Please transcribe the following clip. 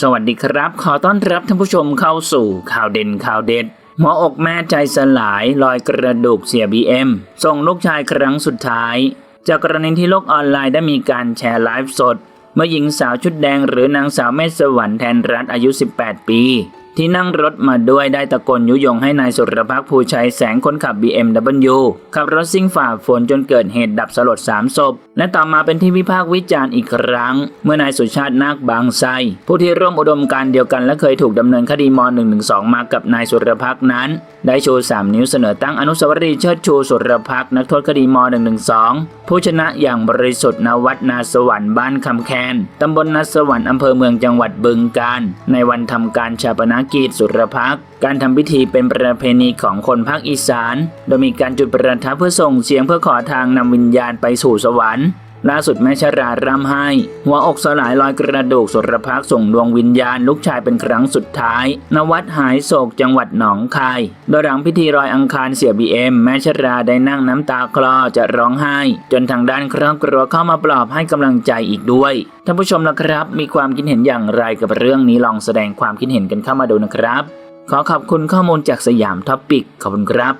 สวัสดีครับ ขอต้อนรับท่านผู้ชมเข้าสู่ข่าวเด่นข่าวเด็ด หมออกแม่ใจสลายลอยกระดูกเสียบีเอ็มส่งลูกชายครั้งสุดท้าย จากกรณีที่โลกออนไลน์ได้มีการแชร์ไลฟ์สด เมื่อหญิงสาวชุดแดงหรือนางสาวเมษสวรรค์แทนรัฐอายุ 18 ปี ที่นั่งรถมาด้วยได้ตะโกนยุยงให้นายสุรพักษ์ภูชัยแสงคนขับ BMW ขับรถซิ่งฝ่าฝนจนเกิดเหตุดับสลดสามศพ และต่อมาเป็นที่วิพากษ์วิจารณ์อีกครั้ง เมื่อนายสุชาตินาคบางไทรผู้ที่ร่วมอุดมการเดียวกันและเคยถูกดำเนินคดีม .112 มากับนายสุรพักษ์นั้น ได้ชู 3 นิ้วเสนอตั้งอนุสาวรีย์เชิดชูสุรพักษ์นักโทษคดีม .112 ผู้ชนะอย่างบริสุทธิ์ณวัดนาสวรรค์บ้านคำแคนตำบลนาสวรรค์อำเภอเมืองจังหวัดบึงกาฬในวันทำการชาปนกิจสุรพักการทำพิธีเป็นประเพณีของคนภาคอีสาน โดยมีการจุดประทัดเพื่อส่งเสียงเพื่อขอทางนำวิญญาณไปสู่สวรรค์ ล่าสุดแม่ชราร่ำไห้ หัวอกสลายลอยกระดูกสุรพักส่งดวงวิญญาณลูกชายเป็นครั้งสุดท้ายณวัดหายโศกจังหวัดหนองคาย โดยหลังพิธีรอยอังคารเสียบีเอ็มแม่ชราได้นั่งน้ำตาคลอจะร้องไห้ จนทางด้านครอบครัวเข้ามาปลอบให้กำลังใจอีกด้วยท่านผู้ชมนะครับ มีความคิดเห็นอย่างไรกับเรื่องนี้ลองแสดงความคิดเห็นกันเข้ามาดูนะครับ ขอขอบคุณข้อมูลจากสยามท็อปปิกขอบคุณครับ